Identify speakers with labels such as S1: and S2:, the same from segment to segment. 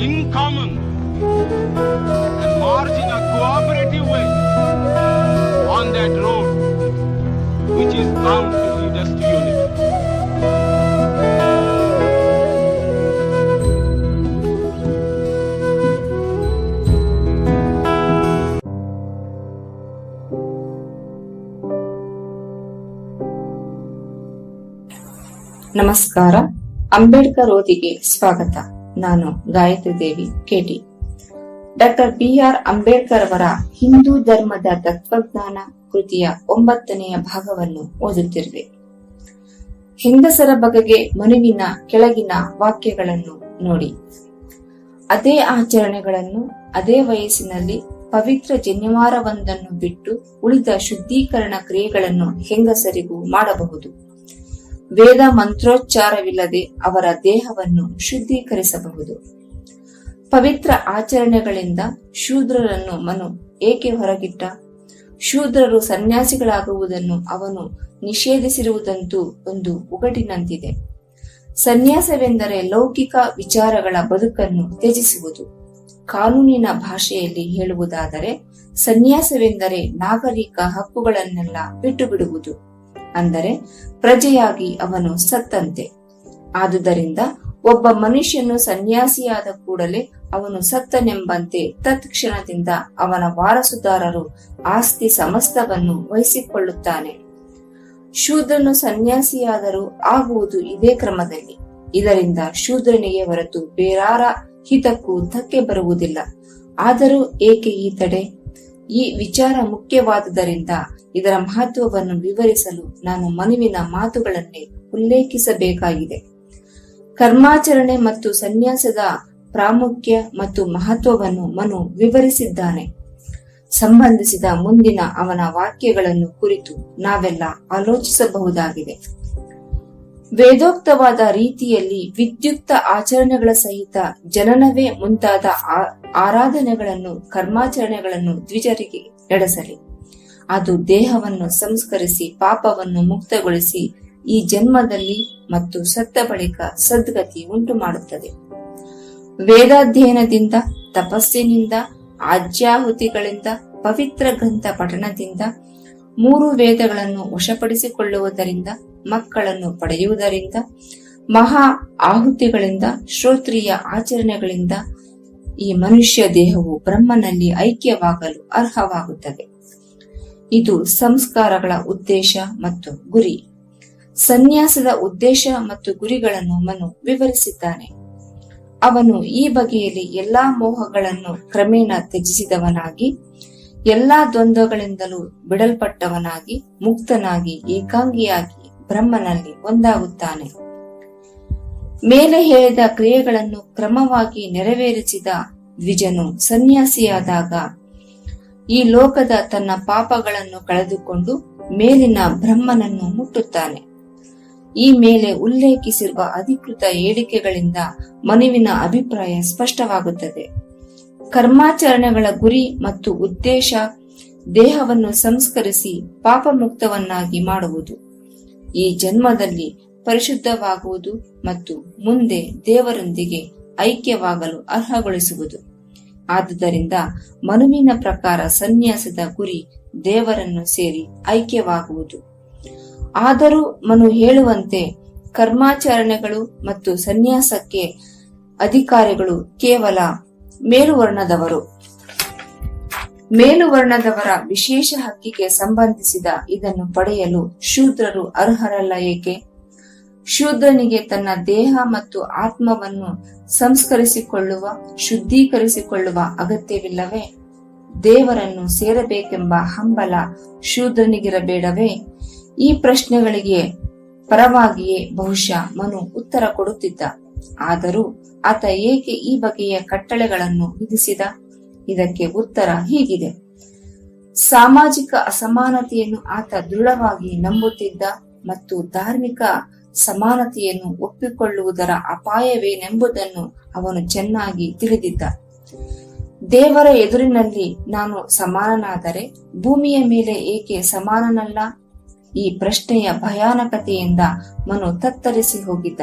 S1: in common and march in a cooperative way on that road which is bound to lead us to unity.
S2: ನಮಸ್ಕಾರ ಅಂಬೇಡ್ಕರ್ ಓದಿಗೆ ಸ್ವಾಗತ ನಾನು Gayatri Devi K T doctor B R Ambedkar ಅವರ ಹಿಂದೂ ಧರ್ಮದ ತತ್ವಜ್ಞಾನ ಕೃತಿಯ ಒಂಬತ್ತನೆಯ ಭಾಗವನ್ನು ಓದುತ್ತಿರುವೆ. ಹೆಂಗಸರ ಬಗೆಗೆ ಮನುವಿನ ಕೆಳಗಿನ ವಾಕ್ಯಗಳನ್ನು ನೋಡಿ. ಅದೇ ಆಚರಣೆಗಳನ್ನು ಅದೇ ವಯಸ್ಸಿನಲ್ಲಿ ಪವಿತ್ರ ಜನ್ಯವಾರವೊಂದನ್ನು ಬಿಟ್ಟು ಉಳಿದ ಶುದ್ಧೀಕರಣ ಕ್ರಿಯೆಗಳನ್ನು ಹೆಂಗಸರಿಗೂ ಮಾಡಬಹುದು. ವೇದ ಮಂತ್ರೋಚ್ಚಾರವಿಲ್ಲದೆ ಅವರ ದೇಹವನ್ನು ಶುದ್ಧೀಕರಿಸಬಹುದು. ಪವಿತ್ರ ಆಚರಣೆಗಳಿಂದ ಶೂದ್ರರನ್ನು ಮನು ಏಕೆ ಹೊರಗಿಟ್ಟ? ಶೂದ್ರರು ಸನ್ಯಾಸಿಗಳಾಗುವುದನ್ನು ಅವನು ನಿಷೇಧಿಸಿರುವುದಂತೂ ಒಂದು ಉಗಟಿನಂತಿದೆ. ಸನ್ಯಾಸವೆಂದರೆ ಲೌಕಿಕ ವಿಚಾರಗಳ ಬದುಕನ್ನು ತ್ಯಜಿಸುವುದು. ಕಾನೂನಿನ ಭಾಷೆಯಲ್ಲಿ ಹೇಳುವುದಾದರೆ, ಸನ್ಯಾಸವೆಂದರೆ ನಾಗರಿಕ ಹಕ್ಕುಗಳನ್ನೆಲ್ಲ ಬಿಟ್ಟು ಬಿಡುವುದು ಅಂದರೆ ಪ್ರಜೆಯಾಗಿ ಅವನು ಸತ್ತಂತೆ. ಆದುದರಿಂದ ಒಬ್ಬ ಮನುಷ್ಯನು ಸನ್ಯಾಸಿಯಾದ ಕೂಡಲೇ ಅವನು ಸತ್ತನೆಂಬಂತೆ ತತ್ಕ್ಷಣದಿಂದ ಅವನ ವಾರಸುದಾರರು ಆಸ್ತಿ ಸಮಸ್ತವನ್ನು ವಹಿಸಿಕೊಳ್ಳುತ್ತಾನೆ. ಶೂದ್ರನು ಸನ್ಯಾಸಿಯಾದರೂ ಆಗುವುದು ಇದೇ ಕ್ರಮದಲ್ಲಿ. ಇದರಿಂದ ಶೂದ್ರನಿಗೆ ಹೊರತು ಬೇರಾರ ಹಿತಕ್ಕೂ ಧಕ್ಕೆ ಬರುವುದಿಲ್ಲ. ಆದರೂ ಏಕೆ ಈ ತಡೆ ಈ ವಿಚಾರ ಮುಖ್ಯವಾದುದರಿಂದ ಇದರ ಮಹತ್ವವನ್ನು ವಿವರಿಸಲು ನಾನು ಮನುವಿನ ಮಾತುಗಳನ್ನೇ ಉಲ್ಲೇಖಿಸಬೇಕಾಗಿದೆ. ಕರ್ಮಾಚರಣೆ ಮತ್ತು ಸನ್ಯಾಸದ ಪ್ರಾಮುಖ್ಯ ಮತ್ತು ಮಹತ್ವವನ್ನು ಮನು ವಿವರಿಸಿದ್ದಾನೆ. ಸಂಬಂಧಿಸಿದ ಮುಂದಿನ ಅವನ ವಾಕ್ಯಗಳನ್ನು ಕುರಿತು ನಾವೆಲ್ಲ ಆಲೋಚಿಸಬಹುದಾಗಿದೆ. ವೇದೋಕ್ತವಾದ ರೀತಿಯಲ್ಲಿ ವಿದ್ಯುಕ್ತ ಆಚರಣೆಗಳ ಸಹಿತ ಜನನವೇ ಮುಂತಾದ ಆರಾಧನೆಗಳನ್ನು, ಕರ್ಮಾಚರಣೆಗಳನ್ನು ದ್ವಿಜರಿಗೆ ನಡೆಸಲಿ. ಅದು ದೇಹವನ್ನು ಸಂಸ್ಕರಿಸಿ, ಪಾಪವನ್ನು ಮುಕ್ತಗೊಳಿಸಿ, ಈ ಜನ್ಮದಲ್ಲಿ ಮತ್ತು ಸತ್ತ ಬಳಿಕ ಸದ್ಗತಿ ಉಂಟು ಮಾಡುತ್ತದೆ ವೇದಾಧ್ಯಯನದಿಂದ, ತಪಸ್ಸಿನಿಂದ, ಆಜ್ಯಾಹುತಿಗಳಿಂದ, ಪವಿತ್ರ ಗ್ರಂಥ ಪಠಣದಿಂದ ಮೂರು ವೇದಗಳನ್ನು ವಶಪಡಿಸಿಕೊಳ್ಳುವುದರಿಂದ, ಮಕ್ಕಳನ್ನು ಪಡೆಯುವುದರಿಂದ, ಮಹಾ ಆಹುತಿಗಳಿಂದ, ಶ್ರೋತ್ರಿಯ ಆಚರಣೆಗಳಿಂದ ಈ ಮನುಷ್ಯ ದೇಹವು ಬ್ರಹ್ಮನಲ್ಲಿ ಐಕ್ಯವಾಗಲು ಅರ್ಹವಾಗುತ್ತದೆ. ಇದು ಸಂಸ್ಕಾರಗಳ ಉದ್ದೇಶ ಮತ್ತು ಗುರಿ. ಸನ್ಯಾಸದ ಉದ್ದೇಶ ಮತ್ತು ಗುರಿಗಳನ್ನು ಮನು ವಿವರಿಸಿದ್ದಾನೆ. ಅವನು ಈ ಬಗೆಯಲ್ಲಿ ಎಲ್ಲಾ ಮೋಹಗಳನ್ನು ಕ್ರಮೇಣ ತ್ಯಜಿಸಿದವನಾಗಿ, ಎಲ್ಲಾ ದ್ವಂದ್ವಗಳಿಂದಲೂ ಬಿಡಲ್ಪಟ್ಟವನಾಗಿ, ಮುಕ್ತನಾಗಿ, ಏಕಾಂಗಿಯಾಗಿ ಬ್ರಹ್ಮನಲ್ಲಿ ಒಂದಾಗುತ್ತಾನೆ. ಮೇಲೆ ಹೇಳಿದ ಕ್ರಿಯೆಗಳನ್ನು ಕ್ರಮವಾಗಿ ನೆರವೇರಿಸಿದ ದ್ವಿಜನು ಸನ್ಯಾಸಿಯಾದಾಗ ಈ ಲೋಕದ ತನ್ನ ಪಾಪಗಳನ್ನು ಕಳೆದುಕೊಂಡು ಮೇಲಿನ ಬ್ರಹ್ಮನನ್ನು ಮುಟ್ಟುತ್ತಾನೆ. ಈ ಮೇಲೆ ಉಲ್ಲೇಖಿಸಿರುವ ಅಧಿಕೃತ ಹೇಳಿಕೆಗಳಿಂದ ಮನುವಿನ ಅಭಿಪ್ರಾಯ ಸ್ಪಷ್ಟವಾಗುತ್ತದೆ. ಕರ್ಮಾಚರಣೆಗಳ ಗುರಿ ಮತ್ತು ಉದ್ದೇಶ ದೇಹವನ್ನು ಸಂಸ್ಕರಿಸಿ ಪಾಪಮುಕ್ತವನ್ನಾಗಿ ಮಾಡುವುದು. ಈ ಜನ್ಮದಲ್ಲಿ ಪರಿಶುದ್ಧವಾಗುವುದು ಮತ್ತು ಮುಂದೆ ದೇವರೊಂದಿಗೆ ಐಕ್ಯವಾಗಲು ಅರ್ಹಗೊಳಿಸುವುದು. ಆದುದರಿಂದ ಮನುವಿನ ಪ್ರಕಾರ ಸನ್ಯಾಸದ ಗುರಿ ದೇವರನ್ನು ಸೇರಿ ಐಕ್ಯವಾಗುವುದು. ಆದರೂ ಮನು ಹೇಳುವಂತೆ ಕರ್ಮಾಚರಣೆಗಳು ಮತ್ತು ಸನ್ಯಾಸಕ್ಕೆ ಅಧಿಕಾರಿಗಳು ಕೇವಲ ಮೇಲುವರ್ಣದವರು. ಮೇಲುವರ್ಣದವರ ವಿಶೇಷ ಹಕ್ಕಿಗೆ ಸಂಬಂಧಿಸಿದ ಇದನ್ನು ಪಡೆಯಲು ಶೂದ್ರರು ಅರ್ಹರಲ್ಲ ಏಕೆ? ಶೂದ್ರನಿಗೆ ತನ್ನ ದೇಹ ಮತ್ತು ಆತ್ಮವನ್ನು ಸಂಸ್ಕರಿಸಿಕೊಳ್ಳುವ, ಶುದ್ಧೀಕರಿಸಿಕೊಳ್ಳುವ ಅಗತ್ಯವಿಲ್ಲವೇ? ದೇವರನ್ನು ಸೇರಬೇಕೆಂಬ ಹಂಬಲ ಶೂದ್ರನಿಗಿರಬೇಡವೇ? ಈ ಪ್ರಶ್ನೆಗಳಿಗೆ ಪರವಾಗಿಯೇ ಬಹುಶಃ ಮನು ಉತ್ತರ ಕೊಡುತ್ತಿದ್ದ. ಆದರೂ ಆತ ಏಕೆ ಈ ಬಗೆಯ ಕಟ್ಟಳೆಗಳನ್ನು ವಿಧಿಸಿದ? ಇದಕ್ಕೆ ಉತ್ತರ ಹೀಗಿದೆ. ಸಾಮಾಜಿಕ ಅಸಮಾನತೆಯನ್ನು ಆತ ದೃಢವಾಗಿ ನಂಬುತ್ತಿದ್ದ ಮತ್ತು ಧಾರ್ಮಿಕ ಸಮಾನತೆಯನ್ನು ಒಪ್ಪಿಕೊಳ್ಳುವುದರ ಅಪಾಯವೇನೆಂಬುದನ್ನು ಅವನು ಚೆನ್ನಾಗಿ ತಿಳಿದಿದ್ದ. ದೇವರ ಎದುರಿನಲ್ಲಿ ನಾನು ಸಮಾನನಾದರೆ ಭೂಮಿಯ ಮೇಲೆ ಏಕೆ ಸಮಾನನಲ್ಲ? ಈ ಪ್ರಶ್ನೆಯ ಭಯಾನಕತೆಯಿಂದ ಮನು ತತ್ತರಿಸಿ ಹೋಗಿದ್ದ.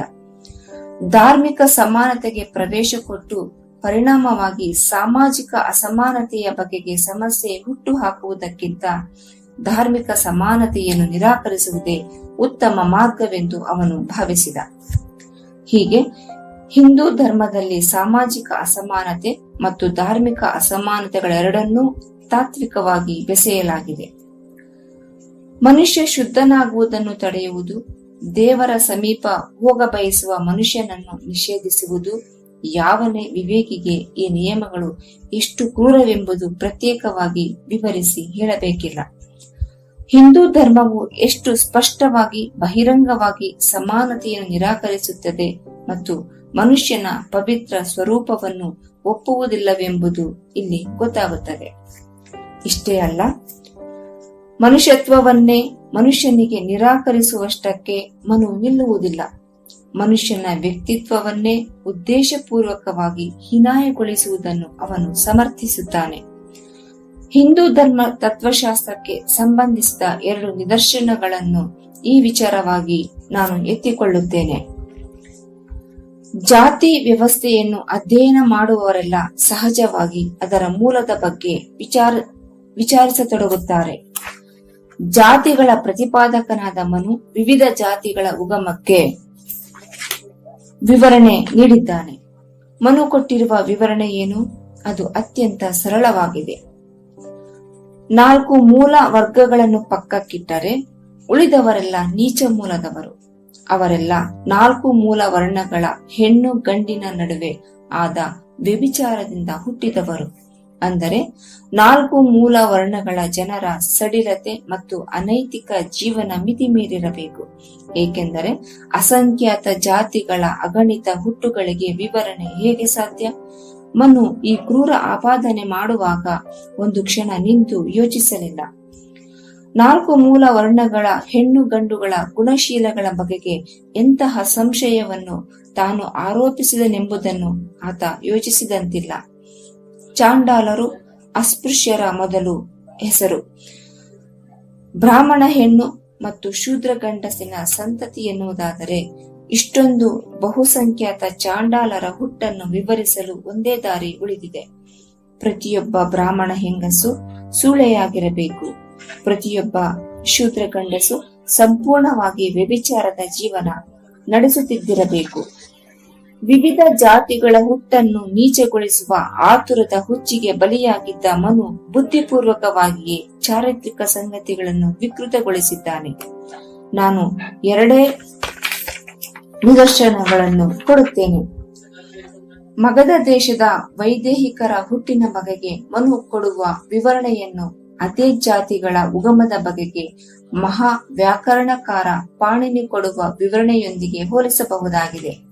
S2: ಧಾರ್ಮಿಕ ಸಮಾನತೆಗೆ ಪ್ರವೇಶ ಕೊಟ್ಟು ಪರಿಣಾಮವಾಗಿ ಸಾಮಾಜಿಕ ಅಸಮಾನತೆಯ ಬಗೆಗೆ ಸಮಸ್ಯೆ ಹುಟ್ಟು ಹಾಕುವುದಕ್ಕಿಂತ ಧಾರ್ಮಿಕ ಸಮಾನತೆಯನ್ನು ನಿರಾಕರಿಸುವುದೇ ಉತ್ತಮ ಮಾರ್ಗವೆಂದು ಅವನು ಭಾವಿಸಿದ. ಹೀಗೆ ಹಿಂದೂ ಧರ್ಮದಲ್ಲಿ ಸಾಮಾಜಿಕ ಅಸಮಾನತೆ ಮತ್ತು ಧಾರ್ಮಿಕ ಅಸಮಾನತೆಗಳೆರಡನ್ನೂ ತಾತ್ವಿಕವಾಗಿ ಬೆಸೆಯಲಾಗಿದೆ. ಮನುಷ್ಯ ಶುದ್ಧನಾಗುವುದನ್ನು ತಡೆಯುವುದು, ದೇವರ ಸಮೀಪ ಹೋಗ ಬಯಸುವ ಮನುಷ್ಯನನ್ನು ನಿಷೇಧಿಸುವುದು, ಯಾವನೇ ವಿವೇಕಿಗೆ ಈ ನಿಯಮಗಳು ಎಷ್ಟು ಕ್ರೂರವೆಂಬುದು ಪ್ರತ್ಯೇಕವಾಗಿ ವಿವರಿಸಿ ಹೇಳಬೇಕಿಲ್ಲ. ಹಿಂದೂ ಧರ್ಮವು ಎಷ್ಟು ಸ್ಪಷ್ಟವಾಗಿ, ಬಹಿರಂಗವಾಗಿ ಸಮಾನತೆಯನ್ನು ನಿರಾಕರಿಸುತ್ತದೆ ಮತ್ತು ಮನುಷ್ಯನ ಪವಿತ್ರ ಸ್ವರೂಪವನ್ನು ಒಪ್ಪುವುದಿಲ್ಲವೆಂಬುದು ಇಲ್ಲಿ ಗೊತ್ತಾಗುತ್ತದೆ. ಇಷ್ಟೇ ಅಲ್ಲ, ಮನುಷ್ಯತ್ವವನ್ನೇ ಮನುಷ್ಯನಿಗೆ ನಿರಾಕರಿಸುವಷ್ಟಕ್ಕೆ ಮನು ನಿಲ್ಲುವುದಿಲ್ಲ. ಮನುಷ್ಯನ ವ್ಯಕ್ತಿತ್ವವನ್ನೇ ಉದ್ದೇಶಪೂರ್ವಕವಾಗಿ ಹೀನಾಯಗೊಳಿಸುವುದನ್ನು ಅವನು ಸಮರ್ಥಿಸುತ್ತಾನೆ. ಹಿಂದೂ ಧರ್ಮ ತತ್ವಶಾಸ್ತ್ರಕ್ಕೆ ಸಂಬಂಧಿಸಿದ ಎರಡು ನಿದರ್ಶನಗಳನ್ನು ಈ ವಿಚಾರವಾಗಿ ನಾನು ಎತ್ತಿಕೊಳ್ಳುತ್ತೇನೆ. ಜಾತಿ ವ್ಯವಸ್ಥೆಯನ್ನು ಅಧ್ಯಯನ ಮಾಡುವವರೆಲ್ಲ ಸಹಜವಾಗಿ ಅದರ ಮೂಲದ ಬಗ್ಗೆ ವಿಚಾರ, ವಿಚಾರಿಸತೊಡಗುತ್ತಾರೆ. ಜಾತಿಗಳ ಪ್ರತಿಪಾದಕನಾದ ಮನು ವಿವಿಧ ಜಾತಿಗಳ ಉಗಮಕ್ಕೆ ವಿವರಣೆ ನೀಡಿದ್ದಾನೆ. ಮನು ಕೊಟ್ಟಿರುವ ವಿವರಣೆ ಏನು? ಅದು ಅತ್ಯಂತ ಸರಳವಾಗಿದೆ. ನಾಲ್ಕು ಮೂಲ ವರ್ಗಗಳನ್ನು ಪಕ್ಕಕ್ಕಿಟ್ಟರೆ ಉಳಿದವರೆಲ್ಲ ನೀಚ ಮೂಲದವರು. ಅವರೆಲ್ಲ ನಾಲ್ಕು ಮೂಲ ವರ್ಣಗಳ ಹೆಣ್ಣು ಗಂಡಿನ ನಡುವೆ ಆದ ವ್ಯಭಿಚಾರದಿಂದ ಹುಟ್ಟಿದವರು. ಅಂದರೆ ನಾಲ್ಕು ಮೂಲ ವರ್ಣಗಳ ಜನರ ಸಡಿಲತೆ ಮತ್ತು ಅನೈತಿಕ ಜೀವನ ಮಿತಿ ಮೀರಿರಬೇಕು. ಏಕೆಂದರೆ ಅಸಂಖ್ಯಾತ ಜಾತಿಗಳ ಅಗಣಿತ ಹುಟ್ಟುಗಳಿಗೆ ವಿವರಣೆ ಹೇಗೆ ಸಾಧ್ಯ? ಮನು ಈ ಕ್ರೂರ ಆಪಾದನೆ ಮಾಡುವಾಗ ಒಂದು ಕ್ಷಣ ನಿಂತು ಯೋಚಿಸಲಿಲ್ಲ. ನಾಲ್ಕು ಮೂಲ ವರ್ಣಗಳ ಹೆಣ್ಣು ಗಂಡುಗಳ ಗುಣಶೀಲಗಳ ಬಗೆಗೆ ಎಂತಹ ಸಂಶಯವನ್ನು ತಾನು ಆರೋಪಿಸಿದನೆಂಬುದನ್ನು ಆತ ಯೋಚಿಸಿದಂತಿಲ್ಲ. ಚಾಂಡಾಲರು ಅಸ್ಪೃಶ್ಯರ ಮೊದಲು ಹೆಸರು. ಬ್ರಾಹ್ಮಣ ಹೆಣ್ಣು ಮತ್ತು ಶೂದ್ರ ಗಂಡಸಿನ ಸಂತತಿ ಎನ್ನುವುದಾದರೆ ಇಷ್ಟೊಂದು ಬಹುಸಂಖ್ಯಾತ ಚಾಂಡಾಲರ ಹುಟ್ಟನ್ನು ವಿವರಿಸಲು ಒಂದೇ ದಾರಿ ಉಳಿದಿದೆ. ಪ್ರತಿಯೊಬ್ಬ ಬ್ರಾಹ್ಮಣ ಹೆಂಗಸು ಸೂಳೆಯಾಗಿರಬೇಕು. ಪ್ರತಿಯೊಬ್ಬ ಶೂದ್ರ ಗಂಡಸು ಸಂಪೂರ್ಣವಾಗಿ ವ್ಯಭಿಚಾರದ ಜೀವನ ನಡೆಸುತ್ತಿದ್ದಿರಬೇಕು. ವಿವಿಧ ಜಾತಿಗಳ ಹುಟ್ಟನ್ನು ನೀಚಗೊಳಿಸುವ ಆತುರದ ಹುಚ್ಚಿಗೆ ಬಲಿಯಾಗಿದ್ದ ಮನು ಬುದ್ಧಿಪೂರ್ವಕವಾಗಿಯೇ ಚಾರಿತ್ರಿಕ ಸಂಗತಿಗಳನ್ನು ವಿಕೃತಗೊಳಿಸಿದ್ದಾನೆ. ನಾನು ಎರಡೇ ನಿದರ್ಶನಗಳನ್ನು ಕೊಡುತ್ತೇನೆ. ಮಗಧ ದೇಶದ ವೈದೇಹಿಕರ ಹುಟ್ಟಿನ ಬಗೆಗೆ ಮನು ಕೊಡುವ ವಿವರಣೆಯನ್ನು ಅದೇ ಜಾತಿಗಳ ಉಗಮದ ಬಗೆಗೆ ಮಹಾ ವ್ಯಾಕರಣಕಾರ ಪಾಣಿನಿ ಕೊಡುವ ವಿವರಣೆಯೊಂದಿಗೆ ಹೋಲಿಸಬಹುದಾಗಿದೆ.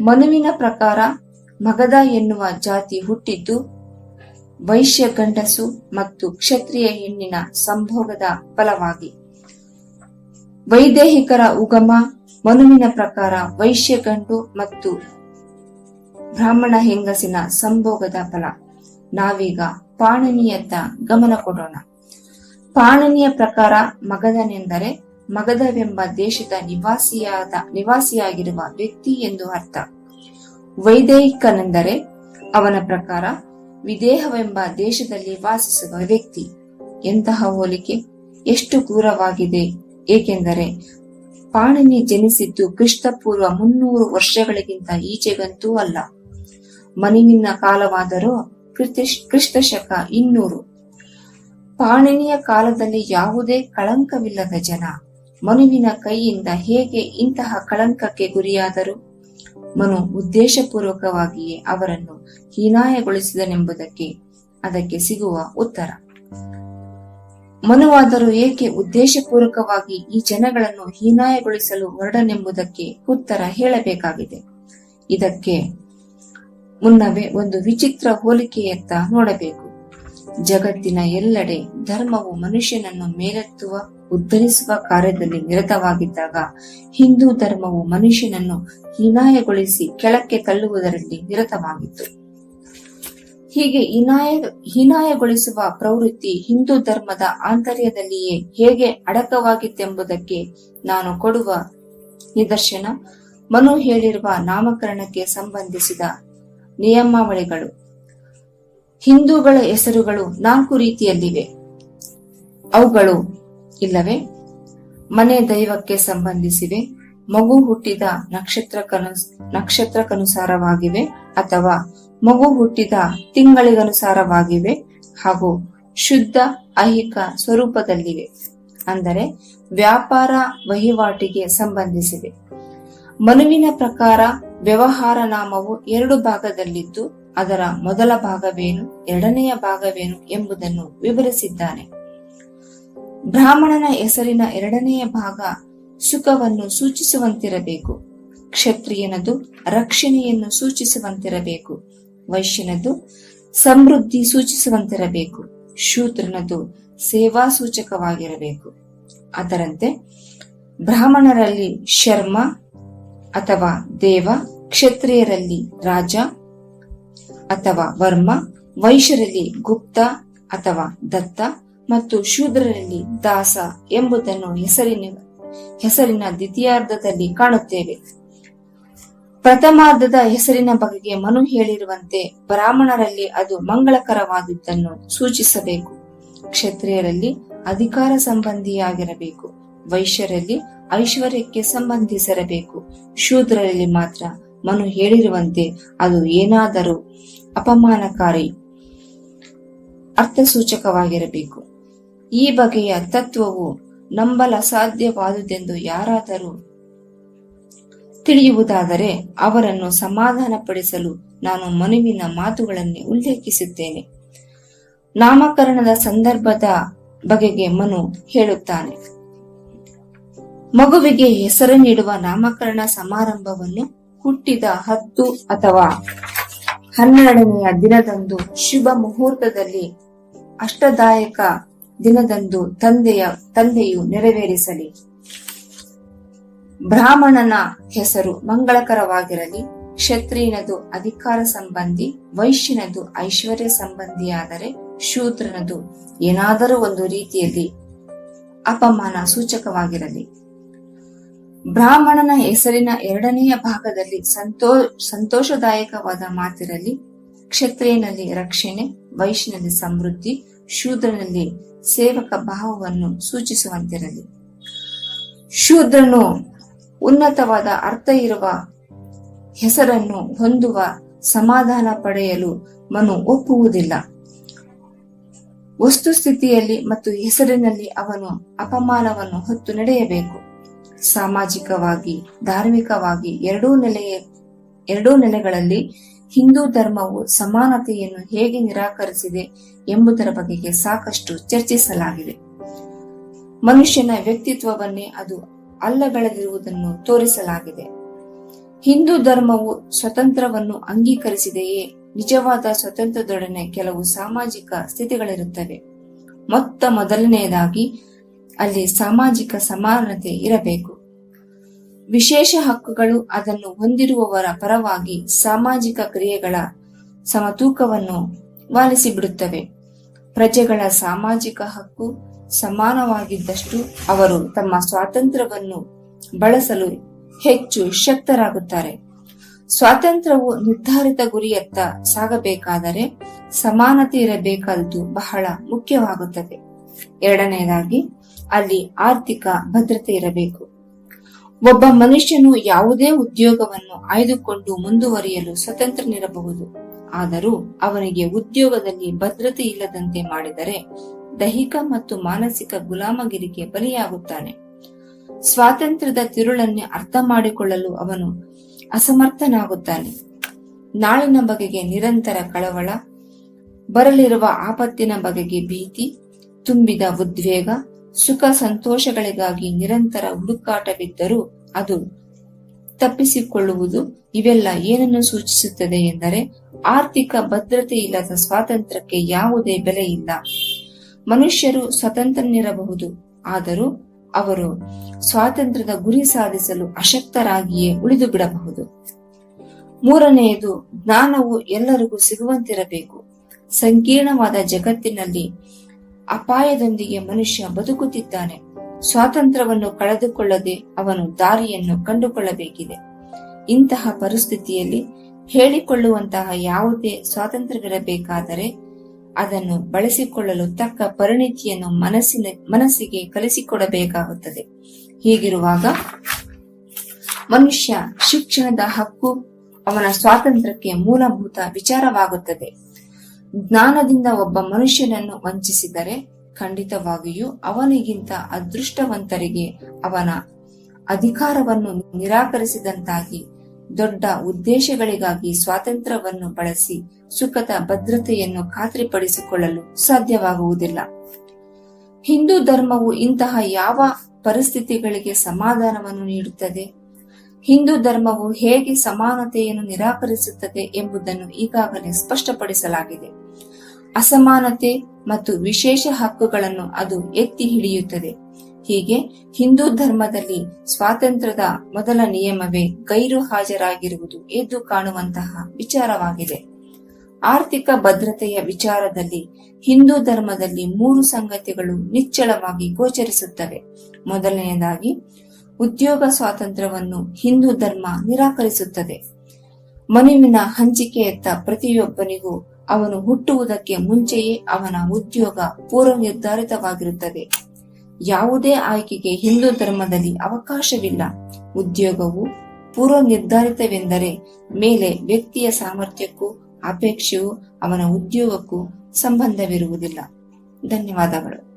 S2: ಮನುವಿನ ಪ್ರಕಾರ ಮಗಧ ಎನ್ನುವ ಜಾತಿ ಹುಟ್ಟಿದ್ದು ವೈಶ್ಯ ಗಂಡಸು ಮತ್ತು ಕ್ಷತ್ರಿಯ ಹೆಣ್ಣಿನ ಸಂಭೋಗದ ಫಲವಾಗಿ. ವೈದೇಹಿಕರ ಉಗಮ ಮನುವಿನ ಪ್ರಕಾರ ವೈಶ್ಯ ಗಂಡು ಮತ್ತು ಬ್ರಾಹ್ಮಣ ಹೆಂಗಸಿನ ಸಂಭೋಗದ ಫಲ. ನಾವೀಗ ಪಾಣನಿಯತ್ತ ಗಮನ ಕೊಡೋಣ. ಪಾಣನಿಯ ಪ್ರಕಾರ ಮಗಧನೆಂದರೆ ಮಗಧವೆಂಬ ದೇಶದ ನಿವಾಸಿಯಾದ, ನಿವಾಸಿಯಾಗಿರುವ ವ್ಯಕ್ತಿ ಎಂದು ಅರ್ಥ. ವೈದೇಹಿಕನೆಂದರೆ ಅವನ ಪ್ರಕಾರ ವಿದೇಹವೆಂಬ ದೇಶದಲ್ಲಿ ವಾಸಿಸುವ ವ್ಯಕ್ತಿ. ಎಂತಹ ಹೋಲಿಕೆ? ಎಷ್ಟು ಕ್ರೂರವಾಗಿದೆ. ಏಕೆಂದರೆ ಪಾಣಿನಿ ಜನಿಸಿದ್ದು ಕ್ರಿಸ್ತಪೂರ್ವ ಮುನ್ನೂರು ವರ್ಷಗಳಿಗಿಂತ ಈಚೆಗಂತೂ ಅಲ್ಲ. ಮನುವಿನ ಕಾಲವಾದರೂ ಕ್ರಿಸ್ತ- ಕ್ರಿಸ್ತಶಕ ಇನ್ನೂರು. ಪಾಣಿನಿಯ ಕಾಲದಲ್ಲಿ ಯಾವುದೇ ಕಳಂಕವಿಲ್ಲದ ಜನ. ಮನುವಿನ ಕೈಯಿಂದ ಹೇಗೆ ಇಂತಹ ಕಳಂಕಕ್ಕೆ ಗುರಿಯಾದರು? ಮನು ಉದ್ದೇಶಪೂರ್ವಕವಾಗಿಯೇ ಅವರನ್ನು ಹೀನಾಯಗೊಳಿಸಿದನೆಂಬುದಕ್ಕೆ ಅದಕ್ಕೆ ಸಿಗುವ ಉತ್ತರ. ಮನುವಾದರೂ ಏಕೆ ಉದ್ದೇಶಪೂರ್ವಕವಾಗಿ ಈ ಜನಗಳನ್ನು ಹೀನಾಯಗೊಳಿಸಲು ಹೊರಡನೆಂಬುದಕ್ಕೆ ಉತ್ತರ ಹೇಳಬೇಕಾಗಿದೆ. ಇದಕ್ಕೆ ಮುನ್ನವೇ ಒಂದು ವಿಚಿತ್ರ ಹೋಲಿಕೆಯತ್ತ ನೋಡಬೇಕು. ಜಗತ್ತಿನ ಎಲ್ಲೆಡೆ ಧರ್ಮವು ಮನುಷ್ಯನನ್ನು ಮೇಲೆತ್ತುವ, ಉದ್ಧರಿಸುವ ಕಾರ್ಯದಲ್ಲಿ ನಿರತವಾಗಿದ್ದಾಗ ಹಿಂದೂ ಧರ್ಮವು ಮನುಷ್ಯನನ್ನು ಹೀನಾಯಗೊಳಿಸಿ ಕೆಳಕ್ಕೆ ತಳ್ಳುವುದರಲ್ಲಿ ನಿರತವಾಗಿತ್ತು. ಹೀಗೆ ಹೀನಾಯ, ಹೀನಾಯಗೊಳಿಸುವ ಪ್ರವೃತ್ತಿ ಹಿಂದೂ ಧರ್ಮದ ಆಂತರ್ಯದಲ್ಲಿಯೇ ಹೇಗೆ ಅಡಕವಾಗಿತ್ತೆಂಬುದಕ್ಕೆ ನಾನು ಕೊಡುವ ನಿದರ್ಶನ. ಮನು ಹೇಳಿರುವ ನಾಮಕರಣಕ್ಕೆ ಸಂಬಂಧಿಸಿದ ನಿಯಮಾವಳಿಗಳು. ಹಿಂದೂಗಳ ಹೆಸರುಗಳು ನಾಲ್ಕು ರೀತಿಯಲ್ಲಿವೆ. ಅವುಗಳು ಇಲ್ಲವೇ? ಮನೆ ದೈವಕ್ಕೆ ಸಂಬಂಧಿಸಿವೆ. ಮಗು ಹುಟ್ಟಿದ ನಕ್ಷತ್ರಕ್ಕನು ನಕ್ಷತ್ರಕ್ಕನುಸಾರವಾಗಿವೆ ಅಥವಾ ಮಗು ಹುಟ್ಟಿದ ತಿಂಗಳಿಗನುಸಾರವಾಗಿವೆ ಹಾಗೂ ಶುದ್ಧ ಐಹಿಕ ಸ್ವರೂಪದಲ್ಲಿವೆ. ಅಂದರೆ ವ್ಯಾಪಾರ ವಹಿವಾಟಿಗೆ ಸಂಬಂಧಿಸಿವೆ ಮನುವಿನ ಪ್ರಕಾರ ವ್ಯವಹಾರ ನಾಮವು ಎರಡು ಭಾಗದಲ್ಲಿದ್ದು ಅದರ ಮೊದಲ ಭಾಗವೇನು, ಎರಡನೆಯ ಭಾಗವೇನು ಎಂಬುದನ್ನು ವಿವರಿಸಿದ್ದಾನೆ. ಬ್ರಾಹ್ಮಣನ ಹೆಸರಿನ ಎರಡನೆಯ ಭಾಗ ಸುಖವನ್ನು ಸೂಚಿಸುವಂತಿರಬೇಕು. ಕ್ಷತ್ರಿಯನದು ರಕ್ಷಣೆಯನ್ನು ಸೂಚಿಸುವಂತಿರಬೇಕು. ವೈಶ್ಯನದು ಸಮೃದ್ಧಿ ಸೂಚಿಸುವಂತಿರಬೇಕು. ಶೂದ್ರನದು ಸೇವಾ ಸೂಚಕವಾಗಿರಬೇಕು. ಅದರಂತೆ ಬ್ರಾಹ್ಮಣರಲ್ಲಿ ಶರ್ಮ ಅಥವಾ ದೇವ, ಕ್ಷತ್ರಿಯರಲ್ಲಿ ರಾಜ ಅಥವಾ ವರ್ಮ, ವೈಶ್ಯರಲ್ಲಿ ಗುಪ್ತ ಅಥವಾ ದತ್ತ ಮತ್ತು ಶೂದ್ರರಲ್ಲಿ ದಾಸ ಎಂಬುದನ್ನು ಹೆಸರಿನ ಹೆಸರಿನ ದ್ವಿತೀಯಾರ್ಧದಲ್ಲಿ ಕಾಣುತ್ತೇವೆ. ಪ್ರಥಮಾರ್ಧದ ಹೆಸರಿನ ಬಗೆಗೆ ಮನು ಹೇಳಿರುವಂತೆ ಬ್ರಾಹ್ಮಣರಲ್ಲಿ ಅದು ಮಂಗಳಕರವಾದದ್ದನ್ನು ಸೂಚಿಸಬೇಕು. ಕ್ಷತ್ರಿಯರಲ್ಲಿ ಅಧಿಕಾರ ಸಂಬಂಧಿಯಾಗಿರಬೇಕು. ವೈಶ್ಯರಲ್ಲಿ ಐಶ್ವರ್ಯಕ್ಕೆ ಸಂಬಂಧಿಸಿರಬೇಕು. ಶೂದ್ರರಲ್ಲಿ ಮಾತ್ರ ಮನು ಹೇಳಿರುವಂತೆ ಅದು ಏನಾದರೂ ಅಪಮಾನಕಾರಿ ಅರ್ಥಸೂಚಕವಾಗಿರಬೇಕು. ಈ ಬಗೆಯ ತತ್ವವು ನಂಬಲ ಸಾಧ್ಯವಾದುದೆಂದು ಯಾರಾದರೂ ತಿಳಿಯುವುದಾದರೆ ಅವರನ್ನು ಸಮಾಧಾನಪಡಿಸಲು ನಾನು ಮನುವಿನ ಮಾತುಗಳನ್ನೇ ಉಲ್ಲೇಖಿಸುತ್ತೇನೆ ನಾಮಕರಣದ ಸಂದರ್ಭದ ಬಗೆಗೆ ಮನು ಹೇಳುತ್ತಾನೆ. ಮಗುವಿಗೆ ಹೆಸರು ನೀಡುವ ನಾಮಕರಣ ಸಮಾರಂಭವನ್ನು ಹುಟ್ಟಿದ ಹತ್ತು ಅಥವಾ ಹನ್ನೆರಡನೆಯ ದಿನದಂದು ಶುಭ ಮುಹೂರ್ತದಲ್ಲಿ ಅಷ್ಟದಾಯಕ ದಿನದಂದು ತಂದೆಯ, ತಂದೆಯು ನೆರವೇರಿಸಲಿ. ಬ್ರಾಹ್ಮಣನ ಹೆಸರು ಮಂಗಳಕರವಾಗಿರಲಿ, ಕ್ಷತ್ರಿಯನದು ಅಧಿಕಾರ ಸಂಬಂಧಿ, ವೈಶ್ಯನದು ಐಶ್ವರ್ಯ ಸಂಬಂಧಿಯಾದರೆ ಶೂದ್ರನದು. ಏನಾದರೂ ಒಂದು ರೀತಿಯಲ್ಲಿ ಅಪಮಾನ ಸೂಚಕವಾಗಿರಲಿ. ಬ್ರಾಹ್ಮಣನ ಹೆಸರಿನ ಎರಡನೆಯ ಭಾಗದಲ್ಲಿ ಸಂತೋ, ಸಂತೋಷದಾಯಕವಾದ ಮಾತಿರಲಿ, ಕ್ಷತ್ರಿಯನಲ್ಲಿ ರಕ್ಷಣೆ, ವೈಶ್ಯನಲ್ಲಿ ಸಮೃದ್ಧಿ, ಶೂದ್ರನಲ್ಲಿ ಸೇವಕ ಭಾವವನ್ನು ಸೂಚಿಸುವಂತಿರಲಿ. ಶೂದ್ರನು ಉನ್ನತವಾದ ಅರ್ಥ ಇರುವ ಹೆಸರನ್ನು ಹೊಂದುವ ಸಮಾಧಾನ ಪಡೆಯಲು ಮನು ಒಪ್ಪುವುದಿಲ್ಲ. ವಸ್ತುಸ್ಥಿತಿಯಲ್ಲಿ ಮತ್ತು ಹೆಸರಿನಲ್ಲಿ ಅವನು ಅಪಮಾನವನ್ನು ಹೊತ್ತು ನಡೆಯಬೇಕು. ಸಾಮಾಜಿಕವಾಗಿ, ಧಾರ್ಮಿಕವಾಗಿ ಎರಡೂ ನೆಲೆಯ, ಎರಡೂ ನೆಲೆಗಳಲ್ಲಿ ಹಿಂದೂ ಧರ್ಮವು ಸಮಾನತೆಯನ್ನು ಹೇಗೆ ನಿರಾಕರಿಸಿದೆ ಎಂಬುದರ ಬಗೆಗೆ ಸಾಕಷ್ಟು ಚರ್ಚಿಸಲಾಗಿದೆ. ಮನುಷ್ಯನ ವ್ಯಕ್ತಿತ್ವವನ್ನೇ ಅದು ಅಲ್ಲಗಳೆದಿರುವುದನ್ನು ತೋರಿಸಲಾಗಿದೆ. ಹಿಂದೂ ಧರ್ಮವು ಸ್ವತಂತ್ರವನ್ನು ಅಂಗೀಕರಿಸಿದೆಯೇ ನಿಜವಾದ ಸ್ವತಂತ್ರದೊಡನೆ ಕೆಲವು ಸಾಮಾಜಿಕ ಸ್ಥಿತಿಗಳಿರುತ್ತವೆ. ಮೊತ್ತ ಮೊದಲನೆಯದಾಗಿ ಅಲ್ಲಿ ಸಾಮಾಜಿಕ ಸಮಾನತೆ ಇರಬೇಕು. ವಿಶೇಷ ಹಕ್ಕುಗಳು ಅದನ್ನು ಹೊಂದಿರುವವರ ಪರವಾಗಿ ಸಾಮಾಜಿಕ ಕ್ರಿಯೆಗಳ ಸಮತೂಕವನ್ನು ವಾಲಿಸಿಬಿಡುತ್ತವೆ. ಪ್ರಜೆಗಳ ಸಾಮಾಜಿಕ ಹಕ್ಕು ಸಮಾನವಾಗಿದ್ದಷ್ಟು ಅವರು ತಮ್ಮ ಸ್ವಾತಂತ್ರ್ಯವನ್ನು ಬಳಸಲು ಹೆಚ್ಚು ಶಕ್ತರಾಗುತ್ತಾರೆ. ಸ್ವಾತಂತ್ರ್ಯವು ನಿರ್ಧಾರಿತ ಗುರಿಯತ್ತ ಸಾಗಬೇಕಾದರೆ ಸಮಾನತೆ ಇರಬೇಕಾದ್ದು ಬಹಳ ಮುಖ್ಯವಾಗುತ್ತದೆ. ಎರಡನೆಯದಾಗಿ, ಅಲ್ಲಿ ಆರ್ಥಿಕ ಭದ್ರತೆ ಇರಬೇಕು. ಒಬ್ಬ ಮನುಷ್ಯನು ಯಾವುದೇ ಉದ್ಯೋಗವನ್ನು ಆಯ್ದುಕೊಂಡು ಮುಂದುವರಿಯಲು ಸ್ವತಂತ್ರನಿರಬಹುದು. ಆದರೂ ಅವನಿಗೆ ಉದ್ಯೋಗದಲ್ಲಿ ಭದ್ರತೆ ಇಲ್ಲದಂತೆ ಮಾಡಿದರೆ ದೈಹಿಕ ಮತ್ತು ಮಾನಸಿಕ ಗುಲಾಮಗಿರಿಗೆ ಬಲಿಯಾಗುತ್ತಾನೆ. ಸ್ವಾತಂತ್ರ್ಯದ ತಿರುಳನ್ನೇ ಅರ್ಥ ಮಾಡಿಕೊಳ್ಳಲು ಅವನು ಅಸಮರ್ಥನಾಗುತ್ತಾನೆ. ನಾಳಿನ ಬಗೆಗೆ ನಿರಂತರ ಕಳವಳ, ಬರಲಿರುವ ಆಪತ್ತಿನ ಬಗೆಗೆ ಭೀತಿ, ತುಂಬಿದ ಉದ್ವೇಗ, ಸುಖ ಸಂತೋಷಗಳಿಗಾಗಿ ನಿರಂತರ ಹುಡುಕಾಟವಿದ್ದರೂ ಅದು ತಪ್ಪಿಸಿಕೊಳ್ಳುವುದು ಇವೆಲ್ಲ ಏನನ್ನು ಸೂಚಿಸುತ್ತದೆ ಎಂದರೆ ಆರ್ಥಿಕ ಭದ್ರತೆ ಇಲ್ಲದ ಸ್ವಾತಂತ್ರ್ಯಕ್ಕೆ ಯಾವುದೇ ಬೆಲೆ ಇಲ್ಲ. ಮನುಷ್ಯರು ಸ್ವತಂತ್ರನಿರಬಹುದು. ಆದರೂ ಅವರು ಸ್ವಾತಂತ್ರ್ಯದ ಗುರಿ ಸಾಧಿಸಲು ಅಶಕ್ತರಾಗಿಯೇ ಉಳಿದು ಬಿಡಬಹುದು ಮೂರನೆಯದು, ಜ್ಞಾನವು ಎಲ್ಲರಿಗೂ ಸಿಗುವಂತಿರಬೇಕು. ಸಂಕೀರ್ಣವಾದ ಜಗತ್ತಿನಲ್ಲಿ ಅಪಾಯದೊಂದಿಗೆ ಮನುಷ್ಯ ಬದುಕುತ್ತಿದ್ದಾನೆ. ಸ್ವಾತಂತ್ರ್ಯವನ್ನು ಕಳೆದುಕೊಳ್ಳದೆ ಅವನು ದಾರಿಯನ್ನು ಕಂಡುಕೊಳ್ಳಬೇಕಿದೆ. ಇಂತಹ ಪರಿಸ್ಥಿತಿಯಲ್ಲಿ ಹೇಳಿಕೊಳ್ಳುವಂತಹ ಯಾವುದೇ ಸ್ವಾತಂತ್ರ್ಯವಿರಬೇಕಾದರೆ ಅದನ್ನು ಬಳಸಿಕೊಳ್ಳಲು ತಕ್ಕ ಪರಿಣಿತಿಯನ್ನು ಮನಸ್ಸಿನ, ಮನಸ್ಸಿಗೆ ಕಲಿಸಿಕೊಡಬೇಕಾಗುತ್ತದೆ. ಹೀಗಿರುವಾಗ ಮನುಷ್ಯ ಶಿಕ್ಷಣದ ಹಕ್ಕು, ಅವನ ಸ್ವಾತಂತ್ರ್ಯಕ್ಕೆ ಮೂಲಭೂತ ವಿಚಾರವಾಗುತ್ತದೆ. ಜ್ಞಾನದಿಂದ ಒಬ್ಬ ಮನುಷ್ಯನನ್ನು ವಂಚಿಸಿದರೆ ಖಂಡಿತವಾಗಿಯೂ ಅವನಿಗಿಂತ ಅದೃಷ್ಟವಂತರಿಗೆ ಅವನ ಅಧಿಕಾರವನ್ನು ನಿರಾಕರಿಸಿದಂತಾಗಿ ದೊಡ್ಡ ಉದ್ದೇಶಗಳಿಗಾಗಿ ಸ್ವಾತಂತ್ರ್ಯವನ್ನು ಬಳಸಿ ಸುಖದ ಭದ್ರತೆಯನ್ನು ಖಾತ್ರಿಪಡಿಸಿಕೊಳ್ಳಲು ಸಾಧ್ಯವಾಗುವುದಿಲ್ಲ. ಹಿಂದೂ ಧರ್ಮವು ಇಂತಹ ಯಾವ ಪರಿಸ್ಥಿತಿಗಳಿಗೆ ಸಮಾಧಾನವನ್ನು ನೀಡುತ್ತದೆ? ಹಿಂದೂ ಧರ್ಮವು ಹೇಗೆ ಸಮಾನತೆಯನ್ನು ನಿರಾಕರಿಸುತ್ತದೆ ಎಂಬುದನ್ನು ಈಗಾಗಲೇ ಸ್ಪಷ್ಟಪಡಿಸಲಾಗಿದೆ. ಅಸಮಾನತೆ ಮತ್ತು ವಿಶೇಷ ಹಕ್ಕುಗಳನ್ನು ಅದು ಎತ್ತಿ ಹಿಡಿಯುತ್ತದೆ. ಹೀಗೆ ಹಿಂದೂ ಧರ್ಮದಲ್ಲಿ ಸ್ವಾತಂತ್ರ್ಯದ ಮೊದಲ ನಿಯಮವೇ ಗೈರು ಹಾಜರಾಗಿರುವುದು ಎದ್ದು ಕಾಣುವಂತಹ ವಿಚಾರವಾಗಿದೆ. ಆರ್ಥಿಕ ಭದ್ರತೆಯ ವಿಚಾರದಲ್ಲಿ ಹಿಂದೂ ಧರ್ಮದಲ್ಲಿ ಮೂರು ಸಂಗತಿಗಳು ನಿಚ್ಚಳವಾಗಿ ಗೋಚರಿಸುತ್ತವೆ. ಮೊದಲನೆಯದಾಗಿ, ಉದ್ಯೋಗ ಸ್ವಾತಂತ್ರ್ಯವನ್ನು ಹಿಂದೂ ಧರ್ಮ ನಿರಾಕರಿಸುತ್ತದೆ. ಮನುವಿನ ಹಂಚಿಕೆಯತ್ತ ಪ್ರತಿಯೊಬ್ಬನಿಗೂ ಅವನು ಹುಟ್ಟುವುದಕ್ಕೆ ಮುಂಚೆಯೇ ಅವನ ಉದ್ಯೋಗ ಪೂರ್ವ ನಿರ್ಧಾರಿತವಾಗಿರುತ್ತದೆ ಯಾವುದೇ ಆಯ್ಕೆಗೆ ಹಿಂದೂ ಧರ್ಮದಲ್ಲಿ ಅವಕಾಶವಿಲ್ಲ. ಉದ್ಯೋಗವು ಪೂರ್ವ ನಿರ್ಧಾರಿತವೆಂದರೆ ಮೇಲೆ ವ್ಯಕ್ತಿಯ ಸಾಮರ್ಥ್ಯಕ್ಕೂ ಅಪೇಕ್ಷೆಯು ಅವನ ಉದ್ಯೋಗಕ್ಕೂ ಸಂಬಂಧವಿರುವುದಿಲ್ಲ. ಧನ್ಯವಾದಗಳು.